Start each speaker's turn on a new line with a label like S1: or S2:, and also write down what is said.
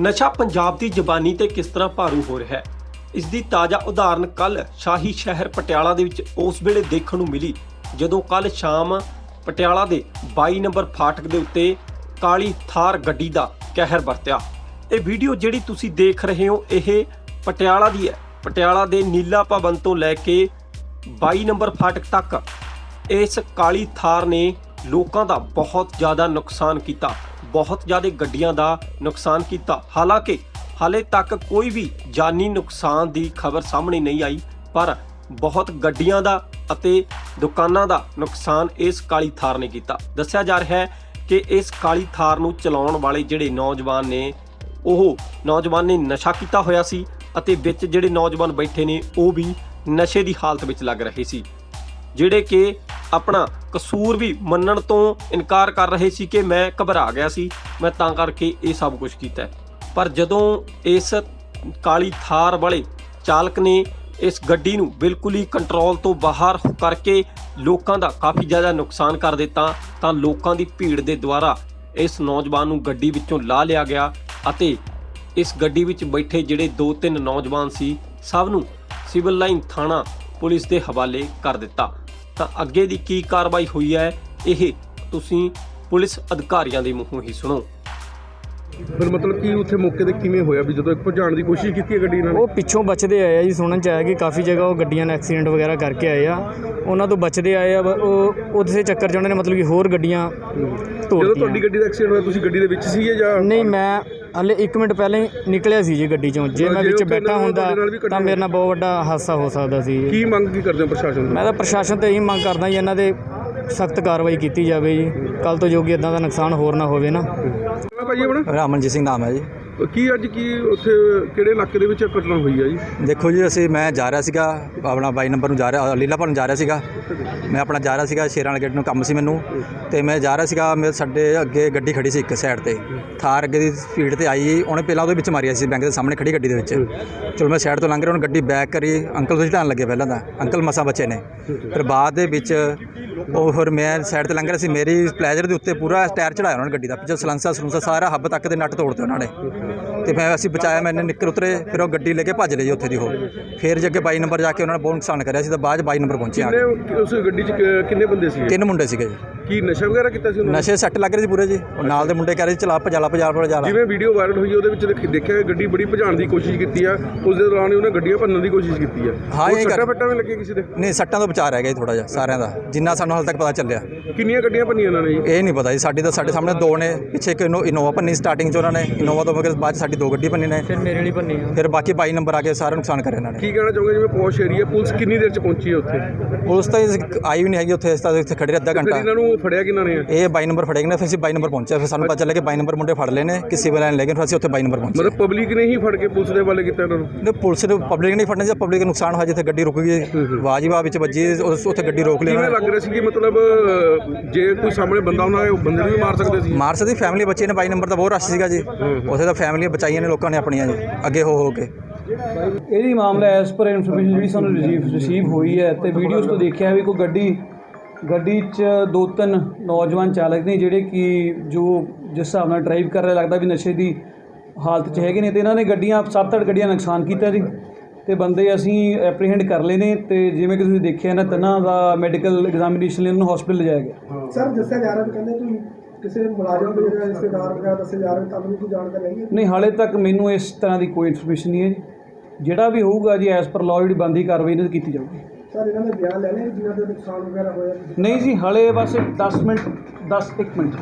S1: ਨਸ਼ਾ ਪੰਜਾਬ ਦੀ ਜ਼ਬਾਨੀ ਤੇ ਕਿਸ ਤਰ੍ਹਾਂ ਭਾਰੂ ਹੋ ਰਿਹਾ ਹੈ? ਇਸ ਦੀ ਤਾਜ਼ਾ ਉਦਾਹਰਨ ਕੱਲ ਸ਼ਾਹੀ ਸ਼ਹਿਰ ਪਟਿਆਲਾ ਦੇ ਵਿੱਚ ਉਸ ਵੇਲੇ ਦੇਖਣ ਨੂੰ ਮਿਲੀ, ਜਦੋਂ ਕੱਲ ਸ਼ਾਮ ਪਟਿਆਲਾ ਦੇ 22 ਨੰਬਰ ਫਾਟਕ ਦੇ ਉੱਤੇ ਕਾਲੀ ਥਾਰ ਗੱਡੀ ਦਾ ਕਹਿਰ ਵਰਤਿਆ। ਇਹ ਵੀਡੀਓ ਜਿਹੜੀ ਤੁਸੀਂ ਦੇਖ ਰਹੇ ਹੋ, ਇਹ ਪਟਿਆਲਾ ਦੀ ਹੈ। ਪਟਿਆਲਾ ਦੇ ਨੀਲਾ ਭਵਨ ਤੋਂ ਲੈ ਕੇ 22 ਨੰਬਰ ਫਾਟਕ ਤੱਕ ਇਸ ਕਾਲੀ ਥਾਰ ਨੇ ਲੋਕਾਂ ਦਾ ਬਹੁਤ ਜ਼ਿਆਦਾ ਨੁਕਸਾਨ ਕੀਤਾ। ਬਹੁਤ ਜ਼ਿਆਦਾ ਗੱਡੀਆਂ ਦਾ ਨੁਕਸਾਨ ਕੀਤਾ। ਹਾਲਾਂਕਿ, ਹਾਲੇ ਤੱਕ ਕੋਈ ਵੀ ਜਾਨੀ ਨੁਕਸਾਨ ਦੀ ਖਬਰ ਸਾਹਮਣੇ ਨਹੀਂ ਆਈ, ਪਰ ਬਹੁਤ ਗੱਡੀਆਂ ਦਾ ਅਤੇ ਦੁਕਾਨਾਂ ਦਾ ਨੁਕਸਾਨ ਇਸ ਕਾਲੀ ਥਾਰ ਨੇ ਕੀਤਾ। ਦੱਸਿਆ ਜਾ ਰਿਹਾ ਹੈ ਕਿ ਇਸ ਕਾਲੀ ਥਾਰ ਨੂੰ ਚਲਾਉਣ ਵਾਲੇ ਜਿਹੜੇ ਨੌਜਵਾਨ ਨੇ, ਉਹ ਨੌਜਵਾਨ ਨੇ ਨਸ਼ਾ ਕੀਤਾ ਹੋਇਆ ਸੀ ਅਤੇ ਵਿੱਚ ਜਿਹੜੇ ਨੌਜਵਾਨ ਬੈਠੇ ਨੇ, ਉਹ ਵੀ ਨਸ਼ੇ ਦੀ ਹਾਲਤ ਵਿੱਚ ਲੱਗ ਰਹੇ ਸੀ, ਜਿਹੜੇ ਕਿ ਆਪਣਾ ਕਸੂਰ ਵੀ ਮੰਨਣ ਤੋਂ ਇਨਕਾਰ ਕਰ ਰਹੇ ਸੀ ਕਿ ਮੈਂ ਘਬਰਾ ਗਿਆ ਸੀ। ਮੈਂ ਤਾਂ ਕਰਕੇ ਇਹ ਸਭ ਕੁਝ ਕੀਤਾ ਪਰ ਜਦੋਂ ਇਸ ਕਾਲੀ ਥਾਰ ਵਾਲੇ ਚਾਲਕ ਨੇ ਇਸ ਗੱਡੀ ਨੂੰ ਬਿਲਕੁਲ ਹੀ ਕੰਟਰੋਲ ਤੋਂ ਬਾਹਰ ਕਰਕੇ ਲੋਕਾਂ ਦਾ ਕਾਫੀ ਜ਼ਿਆਦਾ ਨੁਕਸਾਨ ਕਰ ਦਿੱਤਾ, ਤਾਂ ਲੋਕਾਂ ਦੀ ਭੀੜ ਦੇ ਦੁਆਰਾ ਇਸ ਨੌਜਵਾਨ ਨੂੰ ਗੱਡੀ ਵਿੱਚੋਂ ਲਾ ਲਿਆ ਗਿਆ ਅਤੇ ਇਸ ਗੱਡੀ ਵਿੱਚ ਬੈਠੇ ਜਿਹੜੇ ਦੋ ਤਿੰਨ ਨੌਜਵਾਨ ਸੀ, ਸਭ ਨੂੰ ਸਿਵਲ ਲਾਈਨ ਥਾਣਾ ਪੁਲਿਸ ਦੇ ਹਵਾਲੇ ਕਰ ਦਿੱਤਾ। ਤਾਂ ਅੱਗੇ ਦੀ ਕੀ ਕਾਰਵਾਈ ਹੋਈ ਹੈ ਇਹ ਤੁਸੀਂ ਪੁਲਿਸ ਅਧਿਕਾਰੀਆਂ ਦੇ ਮੂੰਹੋਂ ਹੀ ਸੁਣੋ।
S2: ਫਿਰ ਮਤਲਬ ਕਿ ਉੱਥੇ ਮੌਕੇ ਤੇ ਕਿਵੇਂ ਹੋਇਆ ਵੀ ਜਦੋਂ ਇੱਕ ਭਜਾਣ ਦੀ ਕੋਸ਼ਿਸ਼ ਕੀਤੀ ਹੈ ਗੱਡੀ ਇਹਨਾਂ ਨੇ
S3: ਉਹ ਪਿੱਛੋਂ ਬਚਦੇ ਆਏ ਆ ਜੀ ਸੁਣਨ ਚ ਆਇਆ ਕਿ ਕਾਫੀ ਜਗ੍ਹਾ ਉਹ ਗੱਡੀਆਂ ਨੇ ਐਕਸੀਡੈਂਟ ਵਗੈਰਾ ਕਰਕੇ ਆਏ ਆ। ਉਹਨਾਂ ਤੋਂ ਬਚਦੇ ਆਏ ਆ ਉਹ ਉਸੇ ਚੱਕਰ ਚ ਉਹਨਾਂ ਨੇ ਮਤਲਬ ਕਿ ਹੋਰ ਗੱਡੀਆਂ
S2: ਜਦੋਂ
S3: ਤੋੜਤੀਆਂ।
S2: ਤੁਹਾਡੀ ਗੱਡੀ ਦਾ ਐਕਸੀਡੈਂਟ ਹੋਇਆ ਤੁਸੀਂ ਗੱਡੀ ਦੇ ਵਿੱਚ ਸੀਗੇ ਜਾਂ
S3: ਨਹੀਂ ਮੈਂ ਹਲੇ 1 ਮਿੰਟ ਪਹਿਲਾਂ ਹੀ ਨਿਕਲਿਆ ਸੀ ਜੀ ਗੱਡੀ ਚੋਂ। ਜੇ ਮੈਂ ਵਿੱਚ ਬੈਠਾ ਹੁੰਦਾ ਤਾਂ ਮੇਰੇ ਨਾਲ ਬਹੁਤ ਵੱਡਾ ਹਾਦਸਾ ਹੋ ਸਕਦਾ ਸੀ।
S2: ਕੀ ਮੰਗ ਕੀ ਕਰਦੇ ਹੋ ਪ੍ਰਸ਼ਾਸਨ ਤੋਂ?
S3: ਮੈਂ ਤਾਂ ਪ੍ਰਸ਼ਾਸਨ ਤੇ ਇਹੀ ਮੰਗ ਕਰਦਾ ਜੀ ਇਹਨਾਂ ਦੇ ਸਖਤ ਕਾਰਵਾਈ ਕੀਤੀ ਜਾਵੇ ਜੀ। ਕੱਲ ਤੋਂ ਜੋ ਕਿ ਇਦਾਂ ਦਾ ਨੁਕਸਾਨ ਹੋਰ ਨਾ ਹੋਵੇ ਨਾ।
S2: ਭਾਈ ਆਪਣਾ?
S4: ਰਾਮਨਜੀਤ ਸਿੰਘ ਨਾਮ ਹੈ ਜੀ।
S2: ਕੀ ਅੱਜ ਕੀ ਉੱਥੇ, ਕਿਹੜੇ ਇਲਾਕੇ ਦੇ ਵਿੱਚ ਇਹ ਘਟਨਾ ਹੋਈ ਹੈ ਜੀ?
S4: ਦੇਖੋ ਜੀ, ਅਸੀਂ, ਮੈਂ ਜਾ ਰਿਹਾ ਸੀਗਾ, ਆਪਣਾ ਬਾਈ ਨੰਬਰ ਨੂੰ ਜਾ ਰਿਹਾ ਲੀਲਾਪੁਰ ਨੂੰ ਜਾ ਰਿਹਾ ਸੀਗਾ। ਮੈਂ ਆਪਣਾ ਜਾ ਰਿਹਾ ਸੀਗਾ, ਸ਼ੇਰਾਂ ਵਾਲੇ ਗੇਟ ਨੂੰ ਕੰਮ ਸੀ ਮੈਨੂੰ। ਤੇ ਮੈਂ ਜਾ ਰਿਹਾ ਸੀਗਾ ਮੇਰੇ ਸਾਡੇ ਅੱਗੇ ਗੱਡੀ ਖੜੀ ਸੀ ਇੱਕ ਸਾਈਡ ਤੇ। ਥਾਰ ਅੱਗੇ ਦੀ ਸਪੀਡ ਤੇ ਆਈ, ਉਹਨੇ ਪਹਿਲਾਂ ਉਹਦੇ ਵਿੱਚ ਮਾਰਿਆ ਸੀ ਬੈਂਕ ਦੇ ਸਾਹਮਣੇ ਖੜੀ ਗੱਡੀ ਦੇ ਵਿੱਚ। ਚਲੋ ਮੈਂ ਸਾਈਡ ਤੋਂ ਲੰਘ ਰਿਹਾ, ਉਹਨੇ ਗੱਡੀ ਬੈਕ ਕਰੀ, ਅੰਕਲ ਤੁਸੀਂ ਢਾਣ ਲੱਗੇ ਪਹਿਲਾਂ ਤਾਂ। ਅੰਕਲ ਮਸਾਂ ਬੱਚੇ ਨੇ। ਫਿਰ ਬਾਅਦ ਦੇ ਵਿੱਚ ਉਹ ਫਿਰ ਮੈਂ ਸਾਈਡ ਤੇ ਲੰਘ ਰਿਹਾ ਸੀ, ਮੇਰੀ ਪਲੇਜਰ ਦੇ ਉੱਤੇ ਪੂਰਾ ਟਾਇਰ ਚੜਾਇਆ ਉਹਨਾਂ ਨੇ ਗੱਡੀ ਦਾ, ਪਿੱਛੇ ਸਲੰਸਾ ਸਲੂੰਸਾ ਸਾਰਾ ਹੱਬ ਤੱਕ ਦੇ ਨੱਟ ਤੋੜਤੇ ਉਹਨਾਂ ਨੇ। ਤੇ ਫਿਰ ਅਸੀਂ ਬਚਾਇਆ ਮੈਨੇ ਨਿੱਕਰ ਉਤਰੇ ਫਿਰ ਉਹ ਗੱਡੀ ਲੈ ਕੇ ਭੱਜ ਲਈ ਉੱਥੇ ਦੀ ਉਹ। ਫਿਰ ਜੇ ਅੱਗੇ 22 ਨੰਬਰ ਜਾ ਕੇ ਉਹਨਾਂ ਨੇ ਬਹੁਤ ਨੁਕਸਾਨ ਕਰਿਆ ਸੀ ਤਾਂ ਬਾਅਦ 'ਚ 22 ਨੰਬਰ ਪਹੁੰਚੇ ਆ ਕੇ।
S2: ਕਿੰਨੇ ਉਸ ਗੱਡੀ 'ਚ ਕਿ- ਕਿੰਨੇ ਬੰਦੇ ਸੀ
S4: ਤਿੰਨ ਮੁੰਡੇ ਸੀਗੇ ਜੀ।
S2: ਕੀ ਨਸ਼ਾ ਵਗੈਰਾ ਕੀਤਾ ਸੀ ਉਹਨਾਂ ਨੇ?
S4: ਨਸ਼ੇ ਸੱਟ ਲੱਗ ਰਹੇ ਸੀ ਪੂਰੇ ਜੀ। ਉਹ ਨਾਲ ਦੇ ਮੁੰਡੇ ਕਹਿ ਰਹੇ ਸੀ ਚਲਾ ਭਜਾਲਾ ਭਜਾਲਾ ਭਜਾਲਾ
S2: ਜਿਵੇਂ ਵੀਡੀਓ ਵਾਇਰਲ ਹੋਈ ਉਹਦੇ ਵਿੱਚ ਦੇਖ- ਦੇਖਿਆ ਗੱਡੀ ਬੜੀ ਭਜਾਣ ਦੀ ਕੋਸ਼ਿਸ਼ ਕੀਤੀ ਆ। ਉਸ ਦੇ ਦੌਰਾਨ ਹੀ ਉਹਨੇ ਗੱਡੀਆਂ ਭੰਨਣ ਦੀ ਕੋਸ਼ਿਸ਼ ਕੀਤੀ ਆ।
S4: ਹਾਂ, ਇਹ ਕਰ-
S2: ਸੱਟਾਂ ਫੱਟਾਂ ਵੀ ਲੱਗੇ ਕਿਸੇ ਦੇ?
S4: ਨਹੀਂ ਸੱਟਾਂ ਤੋਂ ਬਚਾ ਰਹਿ ਗਿਆ ਥੋੜਾ ਜਿਹਾ ਸਾਰਿਆਂ ਦਾ। ਜਿੰਨਾ ਸਾਨੂੰ ਹਾਲ ਤੱਕ ਪਤਾ ਚੱਲਿਆ।
S2: ਕਿੰਨੀਆਂ ਗੱਡੀਆਂ ਭੰਨੀਆਂ ਇਹਨਾਂ ਨੇ ਜੀ?
S4: ਇਹ ਨਹੀਂ ਪਤਾ ਜੀ ਸਾਡੀ ਤਾਂ ਸਾਡੇ ਸਾਹਮਣੇ ਦੋ ਨੇ ਪਿੱਛੇ ਇੱਕ ਇਨੋ ਇਨੋਵਾ ਭੰਨੀ ਸਟਾਰਟਿੰਗ 'ਚ ਉਹਨਾਂ ਨੇ ਇਨੋਵਾ ਤੋਂ ਮਗਰ ਬਾਅਦ 'ਚ ਸਾਡੀ ਦੋ ਗੱਡੀ ਭੰਨੀ ਨੇ।
S3: ਫਿਰ ਮੇਰੇ ਲਈ ਭੰਨੀ
S4: ਫਿਰ ਬਾਕੀ 22 ਨੰਬਰ ਆ ਕੇ ਸਾਰਾ ਨੁਕਸਾਨ ਕਰਿਆ ਇਹਨਾਂ ਨੇ।
S2: ਕੀ ਕਹਿਣਾ ਚਾਹੋਗੇ? ਜਿਵੇਂ ਪੌਸ਼ ਏਰੀਆ ਪੁਲਿਸ ਕਿੰਨੀ ਦੇਰ 'ਚ ਪਹੁੰਚੀ ਹੈ ਉੱਥੇ?
S4: ਪੁਲਿਸ ਤਾਂ ਇਸ- ਆਈ ਵੀ ਨਹੀਂ ਹੈਗੀ ਉੱਥੇ ਇਸ ਤਾਂ ਇੱਥੇ ਖੜੇ ਰਹੇ ਅੱਧਾ
S2: ਫਿਰ
S4: ਘੰਟਾ
S2: ਇਹਨਾਂ ਨੂੰ ਫੜਿਆ ਕਿਹਨਾਂ ਨੇ?
S4: ਇਹ 22 ਨੰਬਰ ਫੜੇ ਗਏ ਨੇ ਫਿਰ ਅਸੀਂ 22 ਨੰਬਰ ਪਹੁੰਚੇ ਫਿਰ ਸਾਨੂੰ ਪਤਾ ਚੱਲਿਆ ਕਿ 22 ਨੰਬਰ ਮੁੰਡੇ ਫੜ ਲਏ ਨੇ ਕਿ ਸਿਵਲ ਲਾਈਨ ਲੈ ਗਏ ਫਿਰ ਅਸੀਂ ਉੱਥੇ 22 ਨੰਬਰ ਪਹੁੰਚੇ।
S2: ਮਤਲਬ ਪਬਲਿਕ ਨੇ ਹੀ ਫੜ ਕੇ ਪੁਲਿਸ ਦੇ ਹਵਾਲੇ ਕੀਤਾ ਇਹਨਾਂ ਨੂੰ?
S4: ਨੇ ਪੁਲਿਸ ਨੇ ਪਬਲਿਕ ਨਹੀਂ ਫੜਨੇ ਜੇ ਪਬਲਿਕ ਨੂੰ ਨੁਕਸਾਨ ਹੋਇਆ ਜਿੱਥੇ ਗੱਡੀ ਰੁਕ ਗਈ ਆਵਾਜ਼ ਹੀ ਆਵਾਜ਼ ਵਿੱਚ ਵੱਜੀ ਉਸ- ਉੱਥੇ ਗੱਡੀ ਰੋਕ ਲਈ
S2: ਕਿਵੇਂ
S4: ਉਹਨਾਂ ਨੇ।
S2: ਲੱਗ ਰਿਹਾ ਸੀ ਕਿ ਮਤਲਬ ਅਹ, ਜੇ ਕੋਈ ਸਾਹਮਣੇ ਬੰਦਾ ਹੁੰਦਾ ਉਹ ਬੰਦੇ ਨੂੰ ਵੀ ਮਾਰ ਸਕਦੇ ਸੀ?
S4: ਮਾਰਸ ਦੀ ਫੈਮਿਲੀ ਬੱਚੇ ਨੇ 22 ਨੰਬਰ ਦਾ ਬਹੁਤ ਰਸ਼ ਸੀਗਾ ਜੀ। ਉੱਥੇ ਤਾਂ ਫੈਮਿਲੀ ਬਚਾਈਆਂ ਨੇ ਲੋਕਾਂ ਨੇ ਆਪਣੀਆਂ ਜੀ ਅੱਗੇ ਹੋ ਹੋ ਕੇ।
S5: ਇਹਦੀ ਮਾਮਲਾ ਐਸ ਪਰ ਇਨਫੋਰਮੇਸ਼ਨ ਜਿਹੜੀ ਸਾਨੂੰ ਰਿਸੀਵ ਰਿਸੀਵ ਹੋਈ ਹੈ ਤੇ ਵੀਡੀਓਜ਼ ਤੋਂ ਦੇਖਿਆ ਵੀ ਕੋਈ ਗੱਡੀ ਗੱਡੀ 'ਚ ਦੋ ਤਿੰਨ ਨੌਜਵਾਨ ਚਾਲਕ ਨੇ ਜਿਹੜੇ ਕਿ ਜੋ ਜਿਸ ਹਿਸਾਬ ਨਾਲ ਡਰਾਈਵ ਕਰ ਰਹੇ ਲੱਗਦਾ ਵੀ ਨਸ਼ੇ ਦੀ ਹਾਲਤ 'ਚ ਹੈਗੇ ਨੇ ਤੇ ਇਹਨਾਂ ਨੇ ਗੱਡੀਆਂ ਸੱਤ ਅੱਠ ਗੱਡੀਆਂ ਨੁਕਸਾਨ ਕੀਤਾ ਜੀ। ਤੇ ਬੰਦੇ ਅਸੀਂ ਐਪਰੀਹੈਂਡ ਕਰ ਲਏ ਨੇ ਤੇ ਜਿਵੇਂ ਕਿ ਤੁਸੀਂ ਦੇਖਿਆ ਨਾ ਤਿੰਨਾਂ ਦਾ ਮੈਡੀਕਲ ਐਗਜ਼ਾਮੀਨੇਸ਼ਨ ਲਈ ਉਹਨਾਂ ਨੂੰ ਹਸਪੀਟਲ ਲਿਜਾਇਆ ਗਿਆ।
S6: ਸਰ ਦੱਸਿਆ ਜਾ ਰਿਹਾ ਵੀ ਕਹਿੰਦੇ ਕਿ ਕਿਸੇ ਮੁਲਾਜ਼ਮ ਦੇ ਜਿਹੜਾ ਰਿਸ਼ਤੇਦਾਰ ਵਗੈਰਾ ਦੱਸੇ ਜਾ ਰਹੇ ਤੁਹਾਨੂੰ ਵੀ ਕੋਈ ਜਾਣਕਾਰੀ ਹੈਗੀ ਹੈ?
S5: ਨਹੀਂ ਹਾਲੇ ਤੱਕ ਮੈਨੂੰ ਇਸ ਤਰ੍ਹਾਂ ਦੀ ਕੋਈ ਇਨਫੋਰਮੇਸ਼ਨ ਨਹੀਂ ਹੈ ਜੀ। ਜਿਹੜਾ ਵੀ ਹੋਊਗਾ ਜੀ ਐਸ ਪਰ ਲਾਅ ਜਿਹੜੀ ਬੰਦੀ ਕਾਰਵਾਈ ਇਹਨਾਂ ਦੀ ਕੀਤੀ ਜਾਊਗੀ।
S6: ਸਰ ਇਹਨਾਂ ਨੇ ਬਿਆਨ ਲੈਣੇ ਜਿਨ੍ਹਾਂ ਦੇ ਨੁਕਸਾਨ ਵਗੈਰਾ ਹੋਇਆ?
S5: ਨਹੀਂ ਜੀ ਹਲੇ ਬਸ 10 ਮਿੰਟ 10 1 ਮਿੰਟ।